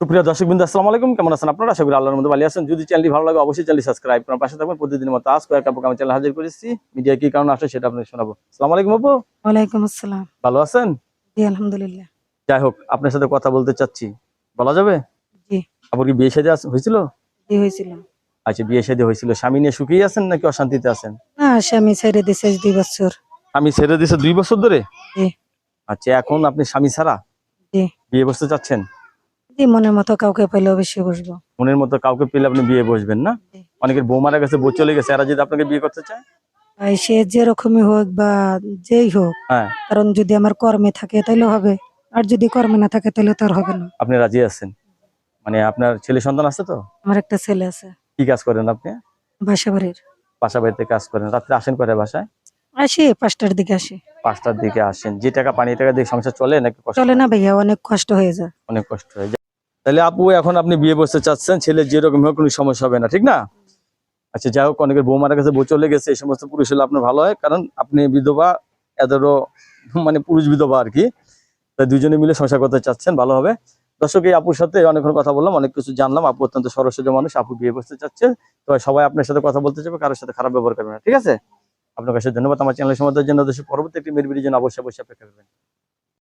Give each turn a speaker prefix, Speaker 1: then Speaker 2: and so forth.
Speaker 1: সুপ্রিয় দর্শক বিন্দু আসসালামু আলাইকুম। কেমন আছেন আপনারা? আশা করি আল্লাহর মধ্যে ভালো আছেন। যদি চ্যানেলটি ভালো লাগে অবশ্যই চ্যানেল সাবস্ক্রাইব করার পাশে থাকবেন। প্রতিদিনের মতো আজ কয়েক আপু আমি চ্যানেল হাজির করেছি। মিডিয়া কি কারণে আসে সেটা আপনাকে শোনাবো। আসসালামু আলাইকুম আপু।
Speaker 2: ওয়ালাইকুম আসসালাম।
Speaker 1: ভালো আছেন?
Speaker 2: জি আলহামদুলিল্লাহ।
Speaker 1: যাই হোক আপনার সাথে কথা বলতে চাচ্ছি। বলা যাবে?
Speaker 2: জি।
Speaker 1: আপুর কি বিয়ে শাদী হয়েছিল?
Speaker 2: জি হয়েছিল।
Speaker 1: আচ্ছা বিয়ে শাদী হয়েছিল। স্বামী নিয়ে সুখেই আছেন নাকি অশান্তিতে আছেন?
Speaker 2: না স্বামী ছেড়ে আজ দুই বছর।
Speaker 1: আমি ছেড়ে দিয়েছে দুই বছর ধরে?
Speaker 2: জি।
Speaker 1: আচ্ছা এখন আপনি স্বামী ছাড়া?
Speaker 2: জি।
Speaker 1: বিয়ে বসতে চাচ্ছেন?
Speaker 2: মনের মতো কাউকে পেলে অবশ্যই বসবো।
Speaker 1: মনের মতো কাউকে পেলে আপনি বিয়ে বসবেন না? অনেকের বউ মারা গেছে বউ চলে গেছে এরা যদি আপনাকে বিয়ে করতে চায়?
Speaker 2: সে যেরকমই হোক বা যেই হোক
Speaker 1: হ্যাঁ।
Speaker 2: কারণ যদি আমার কর্মে থাকে তাহলে হবে আর যদি কর্মে না থাকে তাহলে হবে না।
Speaker 1: আপনি রাজি আছেন? মানে আপনার ছেলে সন্তান আছে তো?
Speaker 2: আমার একটা ছেলে আছে।
Speaker 1: কি কাজ করেন আপনি?
Speaker 2: বাসা বাড়ির।
Speaker 1: বাসা বাড়িতে কাজ করেন। রাত্রে আসেন করে বাসায়?
Speaker 2: আসি পাঁচটার দিকে আসি।
Speaker 1: পাঁচটার দিকে আসেন। যে টাকা পানি টাকা দিয়ে সংসার চলে নাকি
Speaker 2: চলে না ভাইয়া অনেক কষ্ট হয়ে যায়।
Speaker 1: অনেক কষ্ট হয়ে যায়। তাহলে আপু, এখন আপনি বিয়ে বসতে চাচ্ছেন, ছেলে যেরকম হোক, কোনো সমস্যা হবে না, ঠিক না? আচ্ছা যাই হোক, অনেকের বউ মারা গেছে বউ চলে গেছে, এই সমস্ত পুরুষ হলে আপনার ভালো হয়, কারণ আপনি বিধবা, এদেরও মানে পুরুষ বিধবা আর কি। তাই দুজনে মিলে সংসার করতে চাচ্ছেন, ভালো হবে। দর্শক, এই আপুর সাথে অনেকক্ষণ কথা বললাম, অনেক কিছু জানলাম, আপু অত্যন্ত সরস্বতী মানুষ, আপু বিয়ে বসতে চাচ্ছে। তো সবাই আপনার সাথে কথা বলতে চাবে কারোর সাথে খারাপ ব্যবহার করবে না, ঠিক আছে? আপনার কাছে ধন্যবাদ, আমার চ্যানেলের সময় জন্য, দেশের পরবর্তী একটি ভিডিওর জন্য অবশ্যই অবশ্যই অপেক্ষা করবেন।